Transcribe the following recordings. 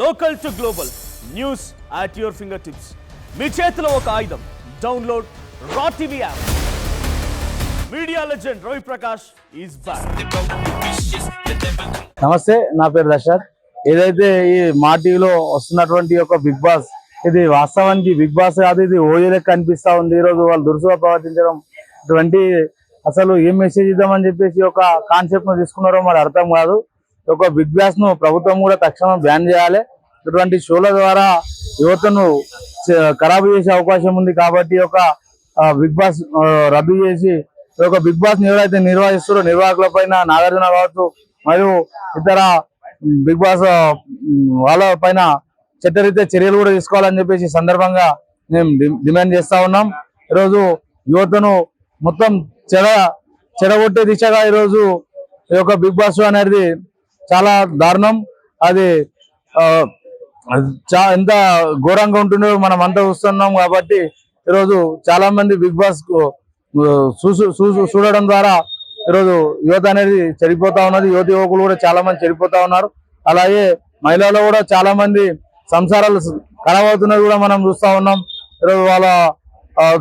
Local to global news at your fingertips మీ చేతిలో ఒక ఆయుధం. డౌన్లోడ్ రా TV app media legend Ravi Prakash is back నమస్తే నా పేరు దశరథ్. ఏదైతే ఈ మా టీవీలో వస్తున్నటువంటి ఒక బిగ్ బాస్ ఇది వాస్తవానికి బిగ్ బాస్ కాదు ఇది ఓయో లెక్క అనిపిస్తా ఉంది. ఈరోజు వాళ్ళు దురుసుగా ప్రవర్తించడం ఇటువంటి అసలు ఏం మెసేజ్ ఇద్దామని చెప్పేసి ఒక కాన్సెప్ట్ను తీసుకున్నారో మరి అర్థం కాదు. ఒక బిగ్ బాస్ను ప్రభుత్వం కూడా తక్షణం బ్యాన్ చేయాలి. ఇటువంటి షోల ద్వారా యువతను ఖరాబు చేసే అవకాశం ఉంది కాబట్టి ఒక బిగ్ బాస్ రద్దు చేసి ఒక బిగ్ బాస్ ఎవరైతే నిర్వహిస్తారో నిర్వాహకుల పైన నాగార్జున కావచ్చు మరియు ఇతర బిగ్ బాస్ వాళ్ళ పైన చట్టరీత్యా చర్యలు కూడా తీసుకోవాలని చెప్పేసి సందర్భంగా మేము డి- డిమాండ్ చేస్తా ఉన్నాం. ఈరోజు యువతను మొత్తం చెడ చెడగొట్టే దిశగా ఈరోజు ఈ యొక్క బిగ్ బాస్ అనేది చాలా దారుణం. అది చా ఎంత ఘోరంగా ఉంటుందో మనం అంతా చూస్తున్నాం కాబట్టి ఈరోజు చాలా మంది బిగ్ బాస్ చూసు చూడడం ద్వారా ఈరోజు యువత అనేది చెడిపోతా ఉన్నది. యువత యువకులు కూడా చాలా మంది చెడిపోతా ఉన్నారు. అలాగే మహిళలు కూడా చాలా మంది సంసారాలు స- ఖరాబ్ అవుతున్నది కూడా మనం చూస్తా ఉన్నాం. ఈరోజు వాళ్ళ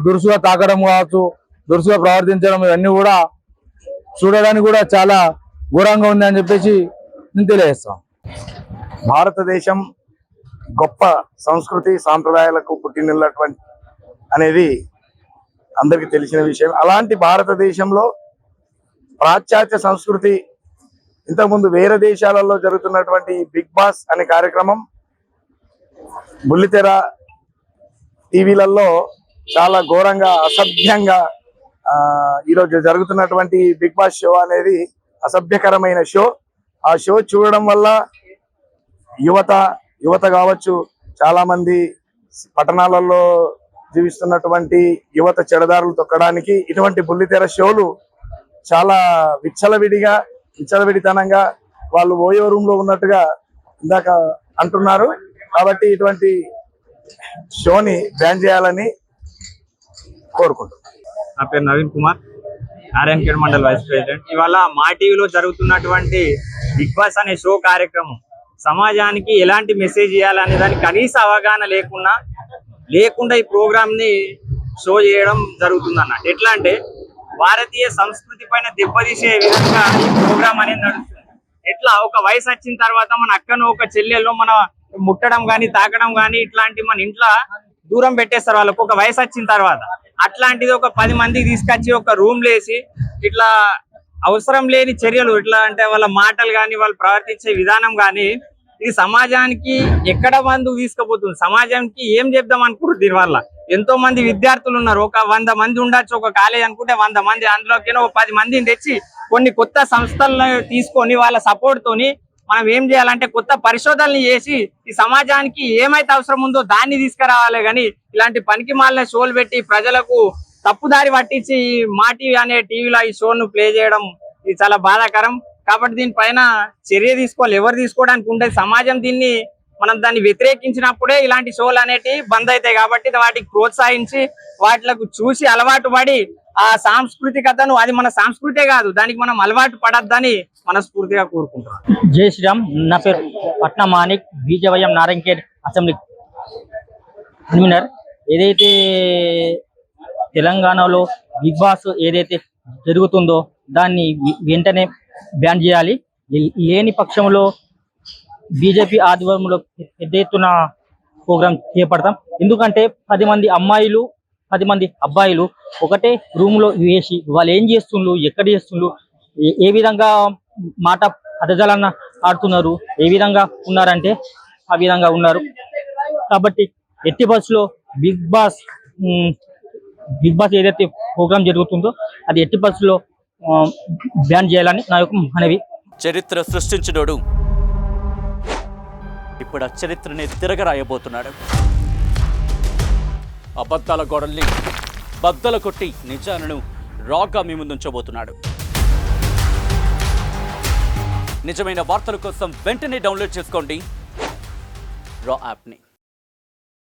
దురుసుగా తాకడం కావచ్చు దురుసుగా ప్రవర్తించడం ఇవన్నీ కూడా చూడడానికి కూడా చాలా ఘోరంగా ఉంది అని చెప్పేసి నేను తెలియజేస్తాం భారతదేశం గొప్ప సంస్కృతి సాంప్రదాయాలకు పుట్టినటువంటి అనేది అందరికీ తెలిసిన విషయం. అలాంటి భారతదేశంలో పాశ్చాత్య సంస్కృతి ఇంతకుముందు వేరే దేశాలలో జరుగుతున్నటువంటి బిగ్ బాస్ అనే కార్యక్రమం బుల్లితెర టీవీలలో చాలా ఘోరంగా అసభ్యంగా ఈరోజు జరుగుతున్నటువంటి బిగ్ బాస్ షో అనేది అసభ్యకరమైన షో. ఆ షో చూడడం వల్ల యువత యువత కావచ్చు చాలా మంది పట్టణాలలో జీవిస్తున్నటువంటి యువత చెడదారులు తొక్కడానికి ఇటువంటి బుల్లితెర షోలు చాలా విచ్చలవిడిగా విచ్చలవిడితనంగా వాళ్ళు ఓయో రూమ్లో ఉన్నట్టుగా ఇందాక అంటున్నారు. కాబట్టి ఇటువంటి షోని బ్యాన్ చేయాలని కోరుకుంటున్నాను. నా పేరు నవీన్ కుమార్ నారాయణఖేడ్ మండల్ వైస్ ప్రెసిడెంట్. ఇవాళ మా టీవీలో జరుగుతున్నటువంటి బిగ్ బాస్ అనే షో కార్యక్రమం. సమాజానికి ఎలాంటి మెసేజ్ ఇవ్వాలనే దానికి కనీస అవగాహన లేకుండా లేకుండా ఈ ప్రోగ్రామ్ని షో చేయడం జరుగుతుందన్న. ఎట్లా అంటే భారతీయ సంస్కృతి పైన దెబ్బతీసే విధంగా ఈ ప్రోగ్రామ్ అనేది నడుస్తుంది. ఎట్లా? ఒక వయసు వచ్చిన తర్వాత మన అక్కను ఒక చెల్లెల్లో మన ముట్టడం కానీ తాకడం కానీ ఇట్లాంటి మన ఇంట్లో దూరం పెట్టేస్తారు వాళ్ళకు. ఒక వయసు వచ్చిన తర్వాత అట్లాంటిది ఒక పది మందికి తీసుకొచ్చి ఒక రూమ్ లేసి ఇట్లా అవసరం లేని చర్యలు ఇట్లా అంటే వాళ్ళ మాటలు కానీ వాళ్ళు ప్రవర్తించే విధానం కానీ ఇది సమాజానికి ఎక్కడ మందు తీసుకుపోతుంది? సమాజానికి ఏం చెప్దాం అనుకుంటారు దీనివల్ల ఎంతో మంది విద్యార్థులు ఉన్నారు. ఒక వంద మంది ఉండొచ్చు ఒక కాలేజ్ అనుకుంటే వంద మంది అందులోకి ఒక పది మందిని తెచ్చి కొన్ని కొత్త సంస్థలను తీసుకొని వాళ్ళ సపోర్ట్ తోని మనం ఏం చేయాలంటే కొత్త పరిశోధనలు చేసి ఈ సమాజానికి ఏమైతే అవసరం ఉందో దాన్ని తీసుకురావాలి కానీ ఇలాంటి పనికి మాలిన షోలు పెట్టి ప్రజలకు తప్పుదారి పట్టించి ఈ మా టీవీ అనే టీవీలో ఈ షోను ప్లే చేయడం ఇది చాలా బాధాకరం. కాబట్టి దీనిపైన చర్య తీసుకోవాలి. ఎవరు తీసుకోవడానికి ఉంటుంది సమాజం దీన్ని మనం దాన్ని వ్యతిరేకించినప్పుడే ఇలాంటి షోలు అనేటివి బంద్ అవుతాయి. కాబట్టి వాటికి ప్రోత్సహించి వాటిలకు చూసి అలవాటు పడి ఆ సాంస్కృతికతను అది మన సంస్కృతే కాదు దానికి మనం అలవాటు పడద్దని మనస్ఫూర్తిగా కోరుకుంటున్నాం జై శ్రీరామ్. నా పేరు పట్న మానిక్ బీజవయం నారాయణఖేడ్ అసెంబ్లీ కన్వీనర్ ఏదైతే తెలంగాణలో బిగ్ బాస్ ఏదైతే జరుగుతుందో దాన్ని వెంటనే బ్యాన్ చేయాలి. లేని పక్షంలో బీజేపీ ఆధ్వర్యంలో పెద్ద ఎత్తున ప్రోగ్రాం చేపడతాం. ఎందుకంటే పది మంది అమ్మాయిలు పది మంది అబ్బాయిలు ఒకటే రూమ్లో వేసి వాళ్ళు ఏం చేస్తుండ్రు ఎక్కడ చేస్తుండ్రు ఏ- విధంగా మాట పదజాలన్న ఆడుతున్నారు ఏ విధంగా ఉన్నారంటే ఆ విధంగా ఉన్నారు. కాబట్టి ఎట్టి బస్సులో బిగ్ బాస్ బిగ్ బాస్ ఏదైతే ప్రోగ్రామ్ జరుగుతుందో అది ఎట్టి బస్సులో బ్యాన్ చేయాలని నా యొక్క మనవి. చరిత్ర సృష్టించినోడు. ఇప్పుడు ఆ చరిత్రని తిరగరాయబోతున్నాడు. అబద్ధాల గోడల్ని బద్దల కొట్టి నిజాలను రాగా మీ ముందుంచబోతున్నాడు. నిజమైన వార్తల కోసం వెంటనే డౌన్లోడ్ చేసుకోండి. రా యాప్ని.